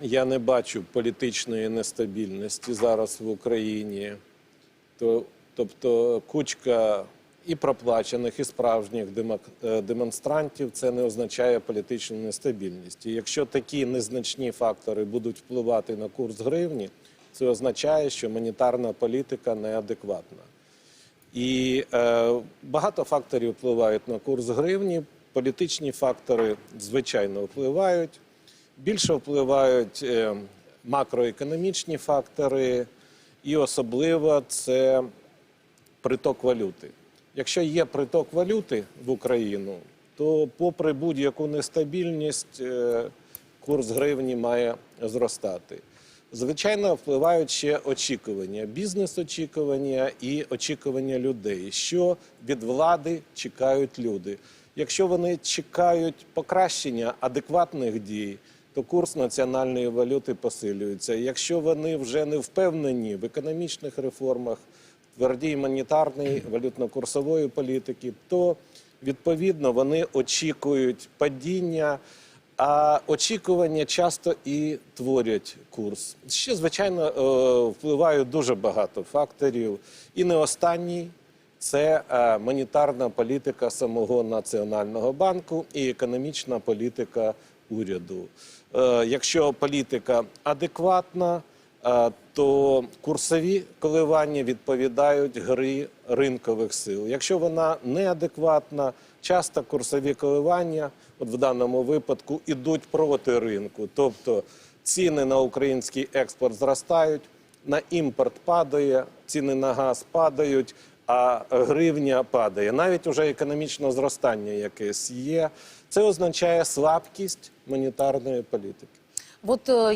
Я не бачу політичної нестабільності зараз в Україні. Тобто кучка і проплачених, і справжніх е, демонстрантів це не означає політичну нестабільність. І якщо такі незначні фактори будуть впливати на курс гривні, це означає, що монетарна політика неадекватна. І е, багато факторів впливають на курс гривні. Політичні фактори, звичайно, впливають. Більше впливають е, макроекономічні фактори, і особливо це приток валюти. Якщо є приток валюти в Україну, то попри будь-яку нестабільність, е, курс гривні має зростати. Звичайно, впливають ще очікування, бізнес-очікування і очікування людей, що від влади чекають люди. Якщо вони чекають покращення адекватних дій, то курс національної валюти посилюється. Якщо вони вже не впевнені в економічних реформах, твердій монетарної валютно-курсової політики, то відповідно вони очікують падіння. А очікування часто і творять курс. Ще, звичайно, е, впливають дуже багато факторів. І не останній це е, монетарна політика самого Національного банку і економічна політика уряду. Е, Якщо політика адекватна, е, то курсові коливання відповідають гри ринкових сил. Якщо вона неадекватна, часто курсові коливання, от в даному випадку, ідуть проти ринку. Тобто ціни на український експорт зростають, на імпорт падає, ціни на газ падають, а гривня падає. Навіть уже економічне зростання якесь є. Це означає слабкість монетарної політики. Вот э,